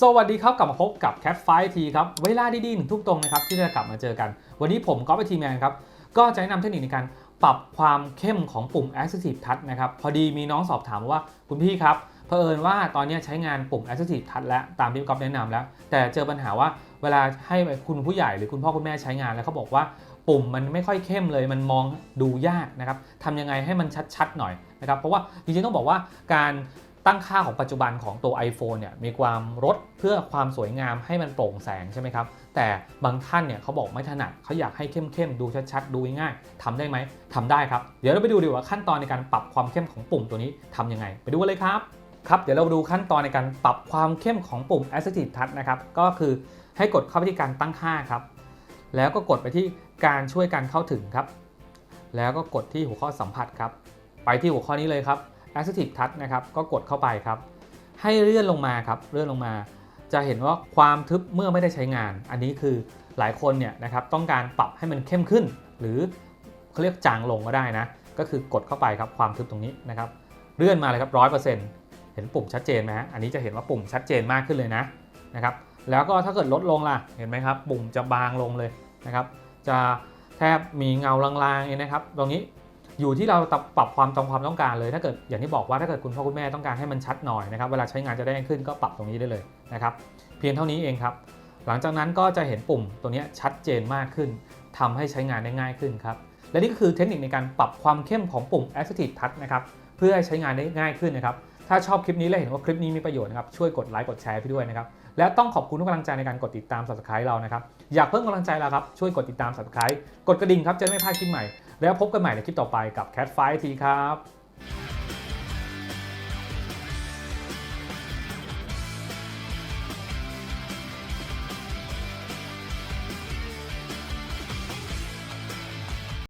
สวัสดีครับกลับมาพบกับ Cat 5 T ครับ เวลาดีๆหนึ่งทุ่มตรงนะครับที่จะกลับมาเจอกัน วันนี้ผมก็ไปทีแมนครับ ก็จะแนะนำเทคนิคในการปรับความเข้มของปุ่ม Active Touch นะครับ พอดีมีน้องสอบถามว่าคุณพี่ครับเผอิญว่าตอนนี้ใช้งานปุ่ม Active Touch แล้ว ตามที่ก๊อฟแนะนำแล้ว แต่เจอปัญหาว่าเวลาให้คุณผู้ใหญ่หรือคุณพ่อคุณแม่ใช้งานแล้วเขาบอกว่าปุ่มมันไม่ค่อยเข้มเลยมันมองดูยากนะครับทำยังไงให้มันชัดๆหน่อยนะครับเพราะว่าจริงๆต้องบอกว่าการ ตั้งค่าของปัจจุบันของตัว iPhone เนี่ยมีความลดเพื่อความสวยงามให้มันโปร่งแสงใช่ไหมครับ แต่บางท่านเนี่ยเขาบอกไม่ถนัดเขาอยากให้เข้มๆ ดูชัดๆ ดูง่ายๆทำได้ไหมทำได้ครับ เดี๋ยวเราไปดูดีกว่าขั้นตอนในการปรับความเข้มของปุ่มตัวนี้ทำยังไง ไปดูกันเลยครับครับ เดี๋ยวเราดูขั้นตอนในการปรับความเข้มของปุ่ม Assistive Touch นะครับก็คือให้กดเข้าไปที่การตั้งค่าครับ แล้วก็กดไปที่การช่วยการเข้าถึงครับ แล้วก็กดที่หัวข้อสัมผัสครับ ไปที่หัวข้อนี้เลยครับ Assistive Touch นะครับก็กดเข้าไปครับ ให้เลื่อนลงมาครับเลื่อนลงมา จะเห็นว่าความทึบเมื่อไม่ได้ใช้งาน อันนี้คือหลายคนเนี่ยนะครับต้องการปรับให้มันเข้มขึ้น หรือเขาเรียกจางลงก็ได้นะ ก็คือกดเข้าไปครับความทึบตรงนี้นะครับเลื่อนมาเลยครับร้อยเปอร์เซ็นต์เห็นปุ่มชัดเจนไหมฮะอันนี้จะเห็นว่าปุ่มชัดเจนมากขึ้นเลยนะนะครับแล้วก็ถ้าเกิดลดลงล่ะเห็นไหมครับปุ่มจะบางลงเลยนะครับ จะแทบมีเงาลางๆเองนะครับ ตรงนี้ อยู่ที่เราปรับความตรงความต้องการเลย ถ้าเกิดอย่างที่บอกว่าถ้าเกิดคุณพ่อคุณแม่ต้องการให้มันชัดหน่อยนะครับเวลาใช้งานจะได้ง่ายขึ้นก็ปรับตรงนี้ได้เลยนะครับเพียงเท่านี้เองครับ หลังจากนั้นก็จะเห็นปุ่มตัวนี้ชัดเจนมากขึ้นทำให้ใช้งานได้ง่ายขึ้นครับและนี่ก็คือเทคนิคในการปรับความเข้มของปุ่ม Active Touch นะครับเพื่อให้ใช้งานได้ง่ายขึ้นนะครับถ้าชอบคลิปนี้และเห็นว่าคลิปนี้มีประโยชน์นะครับช่วยกดไลค์กดแชร์พี่ด้วยนะครับและต้องขอบคุณทุกกำลังใจในการกดติดตาม subscribe เรานะครับอยากเพิ่มกำลังใจเราครับช่วยกดติดตาม subscribe กดกระดิ่งครับจะไม่พลาดคลิปใหม่ แล้วพบกันใหม่ในคลิปต่อไปกับ Cat 5ทีครับ